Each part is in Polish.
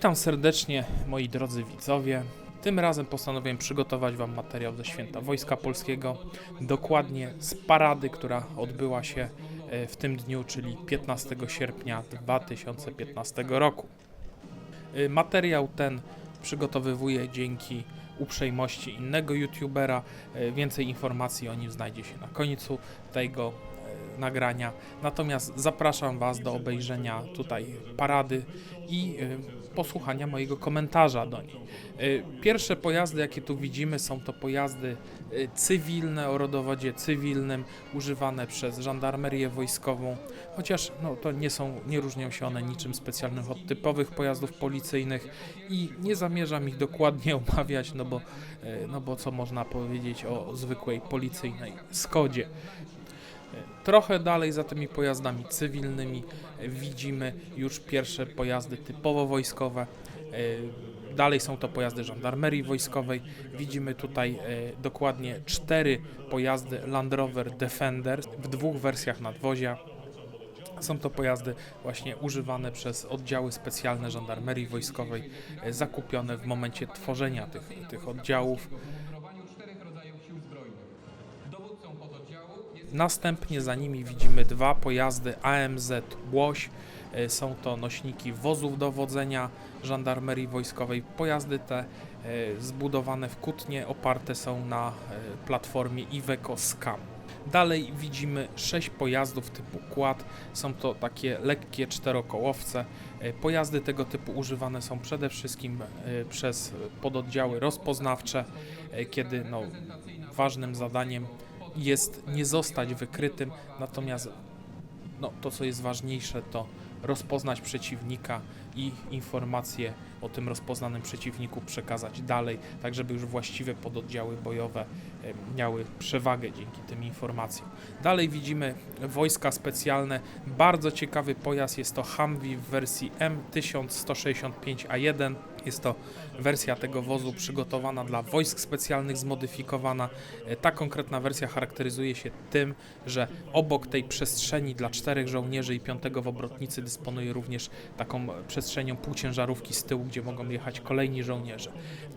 Witam serdecznie moi drodzy widzowie. Tym razem postanowiłem przygotować Wam materiał ze Święta Wojska Polskiego, dokładnie z parady, która odbyła się e, w tym dniu, czyli 15 sierpnia 2015 roku. Y, Materiał ten przygotowywuję dzięki uprzejmości innego youtubera. Y, Więcej informacji o nim znajdzie się na końcu tego nagrania. Natomiast zapraszam Was do obejrzenia tutaj parady i y, posłuchania mojego komentarza do niej. Y, Pierwsze pojazdy, jakie tu widzimy, są to pojazdy y, cywilne o rodowodzie cywilnym, używane przez żandarmerię wojskową, chociaż no, to nie są, nie różnią się one niczym specjalnym od typowych pojazdów policyjnych i nie zamierzam ich dokładnie omawiać, no bo, no bo co można powiedzieć o zwykłej policyjnej Skodzie. Trochę dalej za tymi pojazdami cywilnymi widzimy już pierwsze pojazdy typowo wojskowe. E, Dalej są to pojazdy żandarmerii wojskowej. Widzimy tutaj e, dokładnie cztery pojazdy Land Rover Defender w dwóch wersjach nadwozia. Są to pojazdy właśnie używane przez oddziały specjalne żandarmerii wojskowej, e, zakupione w momencie tworzenia tych, tych oddziałów. Następnie za nimi widzimy dwa pojazdy AMZ Łoś. E, Są to nośniki wozów dowodzenia żandarmerii wojskowej. Pojazdy te e, zbudowane w Kutnie oparte są na e, platformie Iveco Scam. Dalej widzimy sześć pojazdów typu quad. Są to takie lekkie czterokołowce. Pojazdy tego typu używane są przede wszystkim przez pododdziały rozpoznawcze, kiedy no, ważnym zadaniem jest nie zostać wykrytym, natomiast no, to, co jest ważniejsze, to rozpoznać przeciwnika i informacje o tym rozpoznanym przeciwniku przekazać dalej, tak żeby już właściwe pododdziały bojowe miały przewagę dzięki tym informacjom. Dalej widzimy wojska specjalne. Bardzo ciekawy pojazd jest to Humvee w wersji M1165A1. Jest to wersja tego wozu przygotowana dla wojsk specjalnych, zmodyfikowana. E, Ta konkretna wersja charakteryzuje się tym, że obok tej przestrzeni dla czterech żołnierzy i piątego w obrotnicy dysponuje również taką przestrzenią półciężarówki z tyłu, gdzie mogą jechać kolejni żołnierze.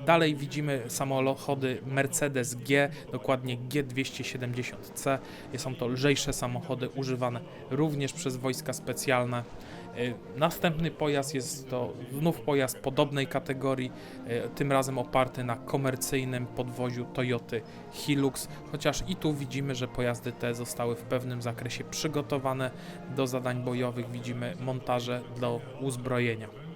Dalej widzimy samochody Mercedes G, dokładnie G270C. Są to lżejsze samochody używane również przez wojska specjalne. Y, Następny pojazd jest to znów pojazd podobnej kategorii, y, tym razem oparty na komercyjnym podwoziu Toyoty Hilux, chociaż i tu widzimy, że pojazdy te zostały w pewnym zakresie przygotowane do zadań bojowych. Widzimy montaże do uzbrojenia.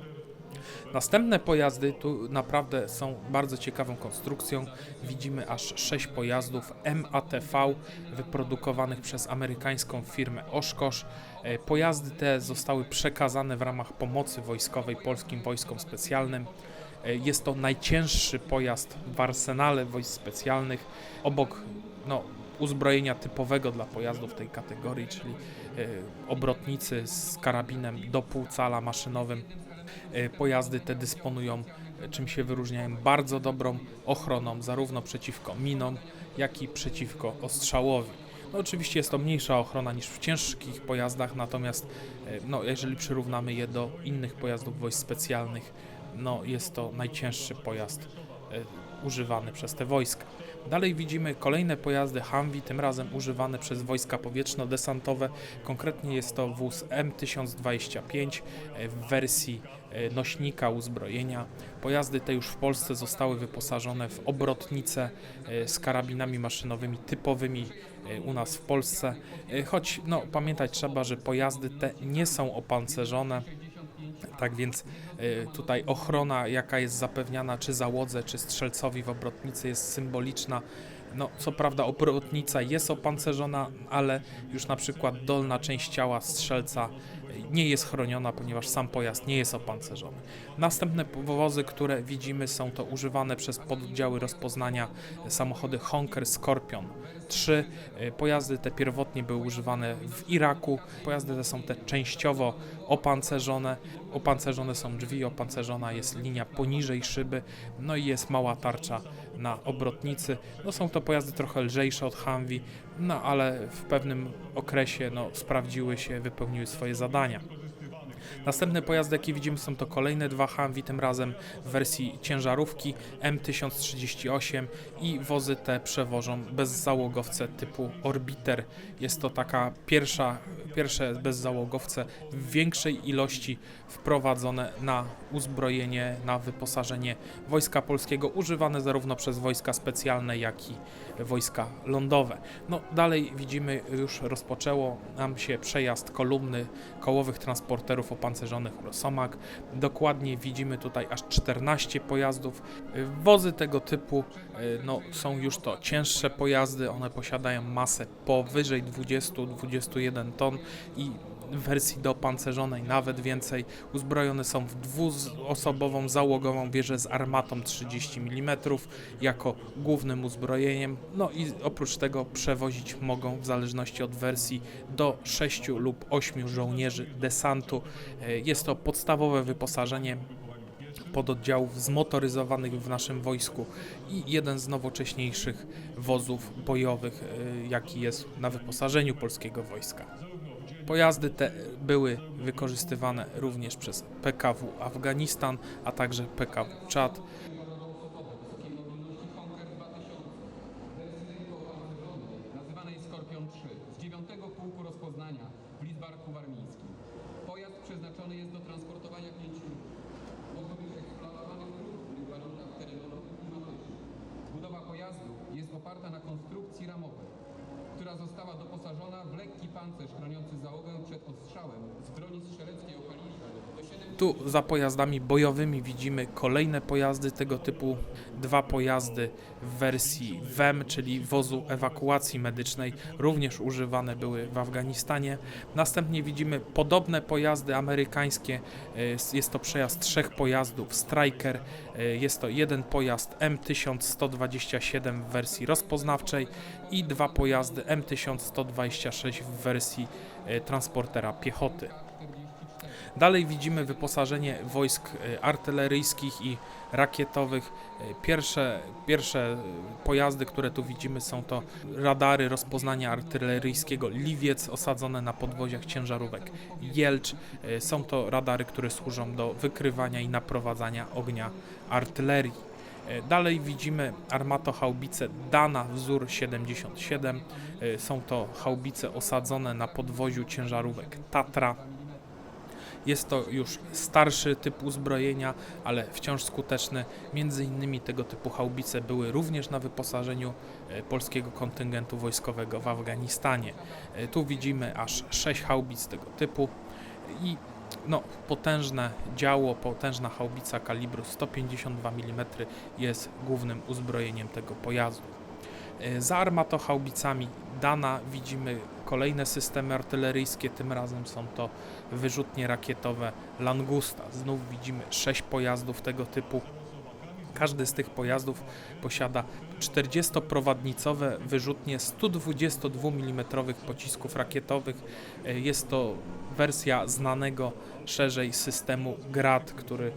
Następne pojazdy tu naprawdę są bardzo ciekawą konstrukcją. Widzimy aż 6 pojazdów MATV wyprodukowanych przez amerykańską firmę Oshkosh. E, Pojazdy te zostały przekazane w ramach pomocy wojskowej polskim wojskom specjalnym. E, Jest to najcięższy pojazd w arsenale wojsk specjalnych. Obok no, uzbrojenia typowego dla pojazdów tej kategorii, czyli e, obrotnicy z karabinem do pół cala maszynowym. E, Pojazdy te dysponują, e, czym się wyróżniają, bardzo dobrą ochroną, zarówno przeciwko minom, jak i przeciwko ostrzałowi. No, oczywiście jest to mniejsza ochrona niż w ciężkich pojazdach, natomiast e, no, jeżeli przyrównamy je do innych pojazdów wojsk specjalnych, no, jest to najcięższy pojazd używany przez te wojska. Dalej widzimy kolejne pojazdy Humvee, tym razem używane przez wojska powietrzno-desantowe. Konkretnie jest to wóz M1025 e, w wersji e, nośnika uzbrojenia. Pojazdy te już w Polsce zostały wyposażone w obrotnice e, z karabinami maszynowymi typowymi u nas w Polsce. Choć no, pamiętać trzeba, że pojazdy te nie są opancerzone. Tak więc y, tutaj ochrona, jaka jest zapewniana czy załodze, czy strzelcowi w obrotnicy jest symboliczna. No, co prawda obrotnica jest opancerzona, ale już na przykład dolna część ciała strzelca nie jest chroniona, ponieważ sam pojazd nie jest opancerzony. Następne powozy, które widzimy, są to używane przez pododdziały rozpoznania samochody Honker Scorpion 3. Y, Pojazdy te pierwotnie były używane w Iraku. Pojazdy te są te częściowo opancerzone. Opancerzone są drzwi, opancerzona jest linia poniżej szyby, no i jest mała tarcza na obrotnicy. No są to pojazdy trochę lżejsze od Humvee, no ale w pewnym okresie no, sprawdziły się, wypełniły swoje zadania. Następne pojazdy, jakie widzimy, są to kolejne dwa Humvee, tym razem w wersji ciężarówki M1038 i wozy te przewożą bezzałogowce typu Orbiter. Jest to taka pierwsza, pierwsze bezzałogowce w większej ilości wprowadzone na uzbrojenie, na wyposażenie Wojska Polskiego, używane zarówno przez wojska specjalne, jak i wojska lądowe. No dalej widzimy, już rozpoczęło nam się przejazd kolumny kołowych transporterów opancerzonych Rosomak. Dokładnie widzimy tutaj aż 14 pojazdów. Wozy tego typu y, no, są już to cięższe pojazdy, one posiadają masę powyżej 20-21 ton i wersji dopancerzonej nawet więcej. Uzbrojone są w dwuosobową załogową wieżę z armatą 30 mm jako głównym uzbrojeniem. No i oprócz tego przewozić mogą w zależności od wersji do 6 lub 8 żołnierzy desantu. E, Jest to podstawowe wyposażenie pododdziałów zmotoryzowanych w naszym wojsku i jeden z nowocześniejszych wozów bojowych, e, jaki jest na wyposażeniu polskiego wojska. Pojazdy te były wykorzystywane również przez PKW Afganistan, a także PKW Czad. nazywanej Skorpion 3 z 9 Pułku Rozpoznania w Lidzbarku Warmińskim. Pojazd przeznaczony jest do transportowania pięciu ludzi. Może być eksploatowany w trudnych warunkach terenowych i klimatycznych. Budowa pojazdu jest oparta na konstrukcji ramowej, która została doposażona w lekki pancerz chroniący załogę przed ostrzałem z broni strzeleckiej o kalibrze do 7 Tu za pojazdami bojowymi widzimy kolejne pojazdy tego typu. Dwa pojazdy w wersji WEM, czyli wozu ewakuacji medycznej, również używane były w Afganistanie. Następnie widzimy podobne pojazdy amerykańskie. E, Jest to przejazd trzech pojazdów Striker. E, Jest to jeden pojazd M1127 w wersji rozpoznawczej i dwa pojazdy M1126 w wersji e, transportera piechoty. Dalej widzimy wyposażenie wojsk e, artyleryjskich i rakietowych. E, Pierwsze, pierwsze e, pojazdy, które tu widzimy, są to radary rozpoznania artyleryjskiego Liwiec osadzone na podwoziach ciężarówek Jelcz. Są to radary, które służą do wykrywania i naprowadzania ognia artylerii. Dalej widzimy armatochaubice Dana wzór 77. E, Są to haubice osadzone na podwoziu ciężarówek Tatra. Jest to już starszy typ uzbrojenia, ale wciąż skuteczny. Między innymi tego typu haubice były również na wyposażeniu e, polskiego kontyngentu wojskowego w Afganistanie. E, Tu widzimy aż 6 haubic tego typu i no, potężne działo, potężna haubica kalibru 152 mm jest głównym uzbrojeniem tego pojazdu. E, Za armatochaubicami Dana widzimy kolejne systemy artyleryjskie, tym razem są to wyrzutnie rakietowe Langusta. Znów widzimy 6 pojazdów tego typu. Każdy z tych pojazdów posiada 40-prowadnicowe wyrzutnie 122 mm pocisków rakietowych. E, Jest to wersja znanego szerzej systemu GRAD, który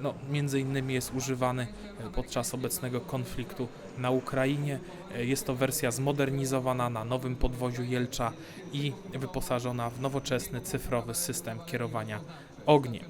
no, między innymi jest używany e, podczas obecnego konfliktu na Ukrainie. E, Jest to wersja zmodernizowana na nowym podwoziu Jelcza i wyposażona w nowoczesny cyfrowy system kierowania ogniem.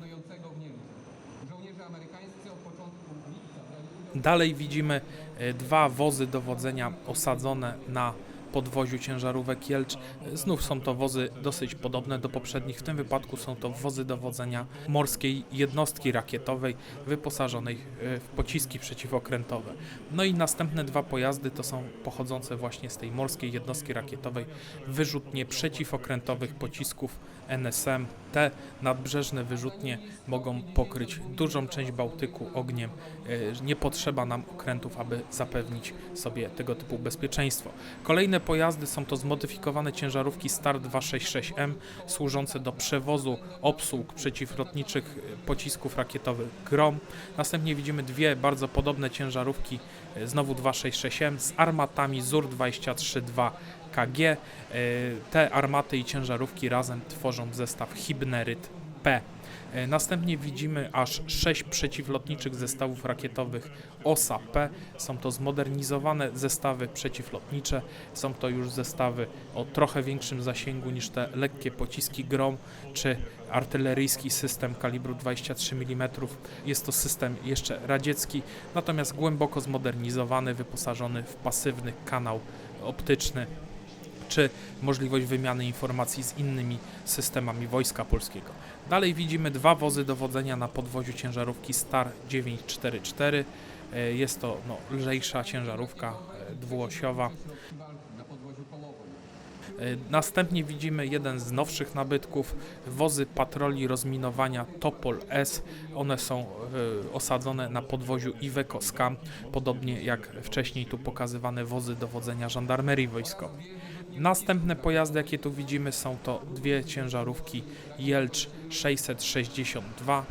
Dalej widzimy e, dwa wozy dowodzenia osadzone na podwoziu ciężarówek Jelcz. Znów są to wozy dosyć podobne do poprzednich. W tym wypadku są to wozy dowodzenia morskiej jednostki rakietowej wyposażonej e, w pociski przeciwokrętowe. No i następne dwa pojazdy to są pochodzące właśnie z tej morskiej jednostki rakietowej wyrzutnie przeciwokrętowych pocisków NSM. Te nadbrzeżne wyrzutnie mogą pokryć dużą część Bałtyku ogniem. E, Nie potrzeba nam okrętów, aby zapewnić sobie tego typu bezpieczeństwo. Kolejne pojazdy są to zmodyfikowane ciężarówki Star 266M służące do przewozu obsług przeciwlotniczych e, pocisków rakietowych Grom. Następnie widzimy dwie bardzo podobne ciężarówki, e, znowu 266M z armatami ZUR 23-2 KG. E, Te armaty i ciężarówki razem tworzą zestaw Hibneryt P. E, Następnie widzimy aż 6 przeciwlotniczych zestawów rakietowych OSA P. Są to zmodernizowane zestawy przeciwlotnicze. Są to już zestawy o trochę większym zasięgu niż te lekkie pociski Grom czy artyleryjski system kalibru 23 mm. Jest to system jeszcze radziecki, natomiast głęboko zmodernizowany, wyposażony w pasywny kanał optyczny czy możliwość wymiany informacji z innymi systemami Wojska Polskiego. Dalej widzimy dwa wozy dowodzenia na podwoziu ciężarówki Star 944. E, Jest to no, lżejsza ciężarówka e, dwuosiowa. E, Następnie widzimy jeden z nowszych nabytków, wozy patroli rozminowania Topol S. One są osadzone na podwoziu Iveco Scam, podobnie jak wcześniej tu pokazywane wozy dowodzenia żandarmerii wojskowej. Następne pojazdy, jakie tu widzimy, są to dwie ciężarówki Jelcz 662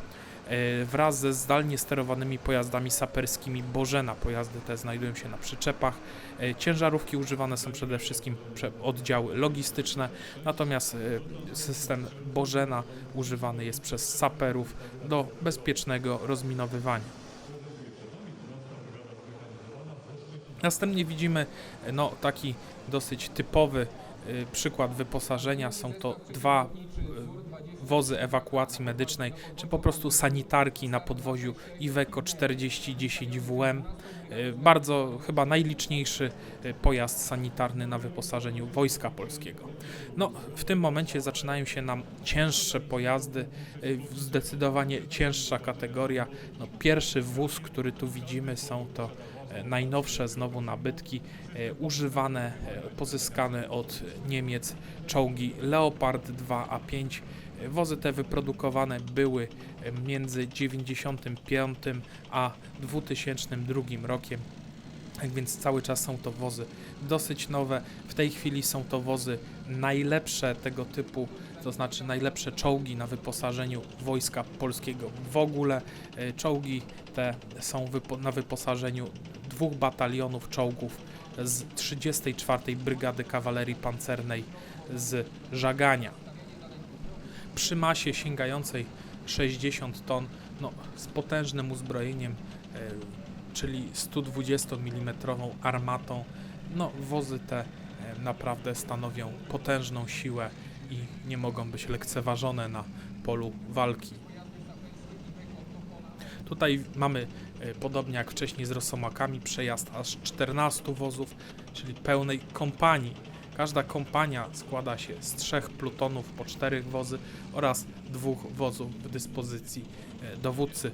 e, wraz ze zdalnie sterowanymi pojazdami saperskimi Bożena. Pojazdy te znajdują się na przyczepach. E, Ciężarówki używane są przede wszystkim oddziały logistyczne, natomiast e, system Bożena używany jest przez saperów do bezpiecznego rozminowywania. Następnie widzimy e, no, taki dosyć typowy e, przykład wyposażenia. Są to dwa e, wozy ewakuacji medycznej, czy po prostu sanitarki na podwoziu Iveco 4010 WM. Bardzo chyba najliczniejszy pojazd sanitarny na wyposażeniu Wojska Polskiego. No, w tym momencie zaczynają się nam cięższe pojazdy, zdecydowanie cięższa kategoria. No, pierwszy wóz, który tu widzimy, są to najnowsze znowu nabytki, e, używane, e, pozyskane od Niemiec czołgi Leopard 2A5. E, Wozy te wyprodukowane były e, między 95 a 2002 rokiem. Tak więc cały czas są to wozy dosyć nowe. W tej chwili są to wozy najlepsze tego typu, to znaczy najlepsze czołgi na wyposażeniu Wojska Polskiego w ogóle. E, Czołgi te są wypo- na wyposażeniu dwóch batalionów czołgów z 34 Brygady Kawalerii Pancernej z Żagania. Przy masie sięgającej 60 ton, no, z potężnym uzbrojeniem, e, czyli 120 mm armatą, no, wozy te e, naprawdę stanowią potężną siłę i nie mogą być lekceważone na polu walki. Tutaj mamy, podobnie jak wcześniej z Rosomakami, przejazd aż 14 wozów, czyli pełnej kompanii. Każda kompania składa się z trzech plutonów po czterech wozy oraz dwóch wozów w dyspozycji e, dowódcy.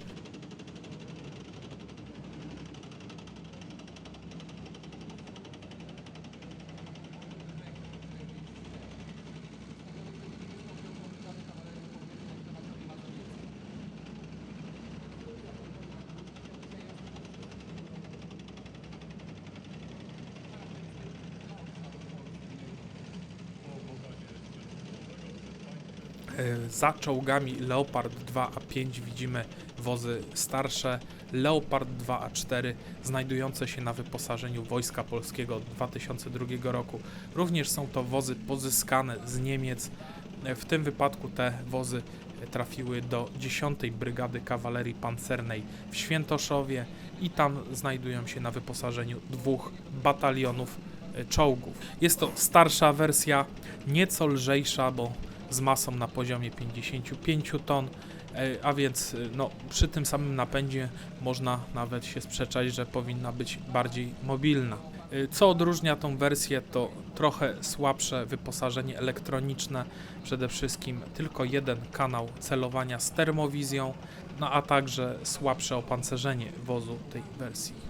Za czołgami Leopard 2A5 widzimy wozy starsze Leopard 2A4 znajdujące się na wyposażeniu Wojska Polskiego od 2002 roku. Również są to wozy pozyskane z Niemiec. E, W tym wypadku te wozy e, trafiły do 10 Brygady Kawalerii Pancernej w Świętoszowie i tam znajdują się na wyposażeniu dwóch batalionów e, czołgów. Jest to starsza wersja, nieco lżejsza, bo z masą na poziomie 55 ton, e, a więc e, no, przy tym samym napędzie można nawet się sprzeczać, że powinna być bardziej mobilna. E, Co odróżnia tą wersję to trochę słabsze wyposażenie elektroniczne, przede wszystkim tylko jeden kanał celowania z termowizją, no a także słabsze opancerzenie wozu tej wersji.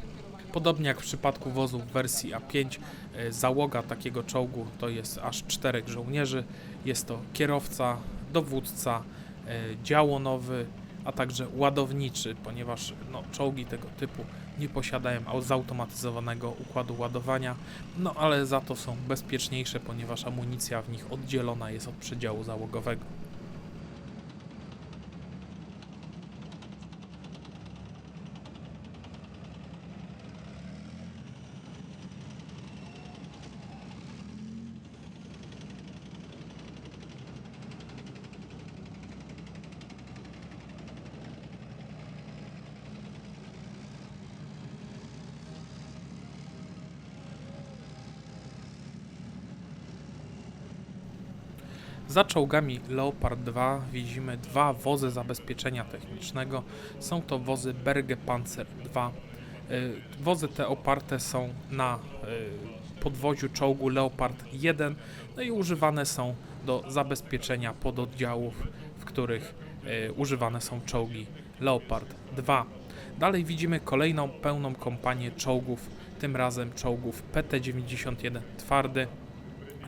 Podobnie jak w przypadku wozów w wersji A5, e, załoga takiego czołgu to jest aż czterech żołnierzy. Jest to kierowca, dowódca, e, działonowy, a także ładowniczy, ponieważ no, czołgi tego typu nie posiadają au- zautomatyzowanego układu ładowania, no ale za to są bezpieczniejsze, ponieważ amunicja w nich oddzielona jest od przedziału załogowego. Za czołgami Leopard 2 widzimy dwa wozy zabezpieczenia technicznego. Są to wozy Berge Panzer 2. Y, Wozy te oparte są na y, podwoziu czołgu Leopard 1, no i używane są do zabezpieczenia pododdziałów, w których y, używane są czołgi Leopard 2. Dalej widzimy kolejną pełną kompanię czołgów, tym razem czołgów PT-91 twardy.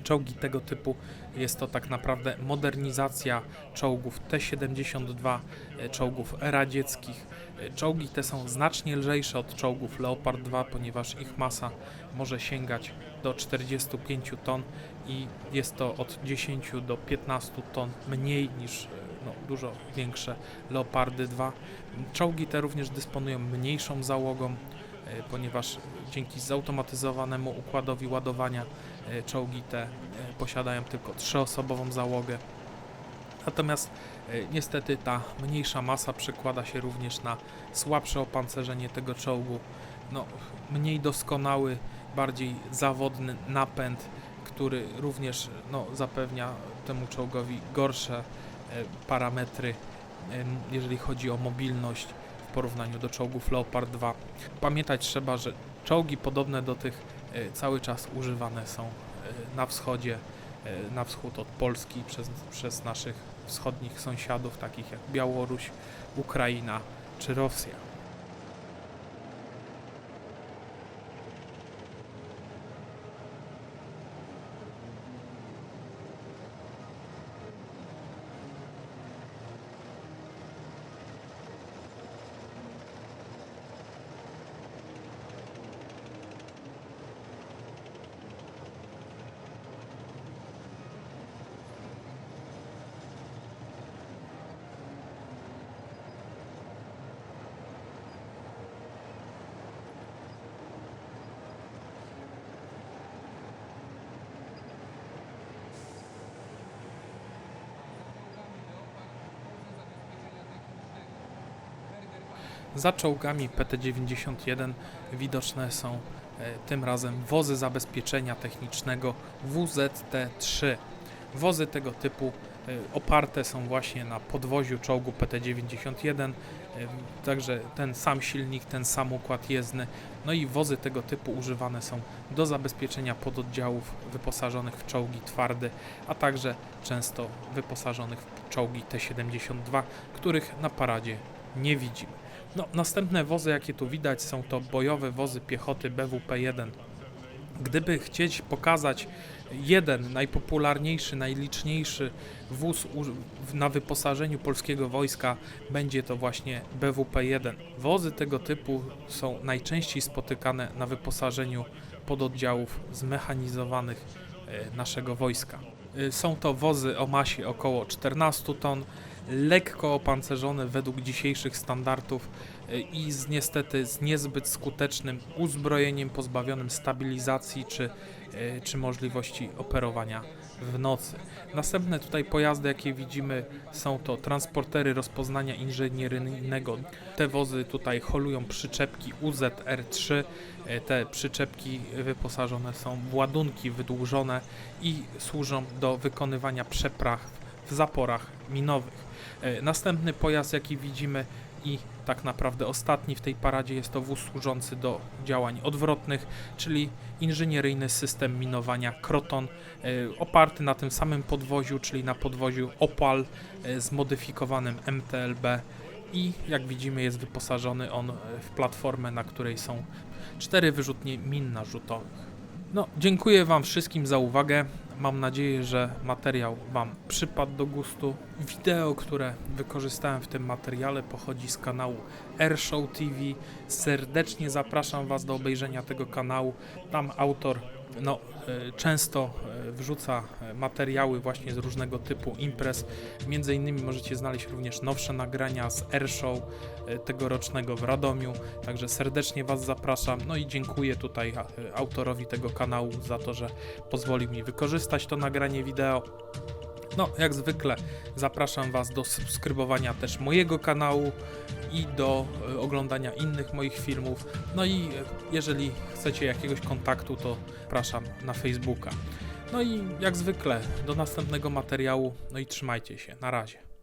Czołgi tego typu jest to tak naprawdę modernizacja czołgów T-72, e, czołgów radzieckich. E, Czołgi te są znacznie lżejsze od czołgów Leopard 2, ponieważ ich masa może sięgać do 45 ton i jest to od 10 do 15 ton mniej niż e, no, dużo większe Leopardy 2. Czołgi te również dysponują mniejszą załogą, ponieważ dzięki zautomatyzowanemu układowi ładowania czołgi te e, posiadają tylko trzyosobową załogę. Natomiast e, niestety ta mniejsza masa przekłada się również na słabsze opancerzenie tego czołgu. No, mniej doskonały, bardziej zawodny napęd, który również no, zapewnia temu czołgowi gorsze e, parametry, jeżeli chodzi o mobilność w porównaniu do czołgów Leopard 2. Pamiętać trzeba, że czołgi podobne do tych e, cały czas używane są e, na wschodzie, e, na wschód od Polski przez, przez naszych wschodnich sąsiadów, takich jak Białoruś, Ukraina czy Rosja. Za czołgami PT-91 widoczne są e, tym razem wozy zabezpieczenia technicznego WZT-3. Wozy tego typu e, oparte są właśnie na podwoziu czołgu PT-91, e, także ten sam silnik, ten sam układ jezdny. No i wozy tego typu używane są do zabezpieczenia pododdziałów wyposażonych w czołgi twarde, a także często wyposażonych w czołgi T-72, których na paradzie nie widzimy. No, następne wozy, jakie tu widać, są to bojowe wozy piechoty BWP-1. Gdyby chcieć pokazać jeden najpopularniejszy, najliczniejszy wóz na wyposażeniu polskiego wojska, będzie to właśnie BWP-1. Wozy tego typu są najczęściej spotykane na wyposażeniu pododdziałów zmechanizowanych e, naszego wojska. E, Są to wozy o masie około 14 ton, lekko opancerzone według dzisiejszych standardów e, i z niestety z niezbyt skutecznym uzbrojeniem pozbawionym stabilizacji czy, e, czy możliwości operowania w nocy. Następne tutaj pojazdy, jakie widzimy, są to transportery rozpoznania inżynieryjnego. Te wozy tutaj holują przyczepki UZR-3. E, Te przyczepki wyposażone są w ładunki wydłużone i służą do wykonywania przepraw w zaporach minowych. E, Następny pojazd, jaki widzimy i tak naprawdę ostatni w tej paradzie jest to wóz służący do działań odwrotnych, czyli inżynieryjny system minowania Kroton, e, oparty na tym samym podwoziu, czyli na podwoziu Opal e, zmodyfikowanym MTLB i jak widzimy jest wyposażony on w platformę, na której są cztery wyrzutnie min narzutowych. No, dziękuję Wam wszystkim za uwagę. Mam nadzieję, że materiał Wam przypadł do gustu. Wideo, które wykorzystałem w tym materiale, pochodzi z kanału Airshow TV. Serdecznie zapraszam Was do obejrzenia tego kanału. Tam autor no, e, często e, wrzuca e, materiały właśnie z różnego typu imprez. Między innymi możecie znaleźć również nowsze nagrania z Airshow e, tegorocznego w Radomiu. Także serdecznie Was zapraszam. No i dziękuję tutaj e, autorowi tego kanału za to, że pozwolił mi wykorzystać to nagranie wideo. No, jak zwykle zapraszam Was do subskrybowania też mojego kanału i do oglądania innych moich filmów. No i jeżeli chcecie jakiegoś kontaktu, to zapraszam na Facebooka. No i jak zwykle do następnego materiału. No i trzymajcie się. Na razie.